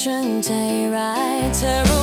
ฉันใจร้ายเธอ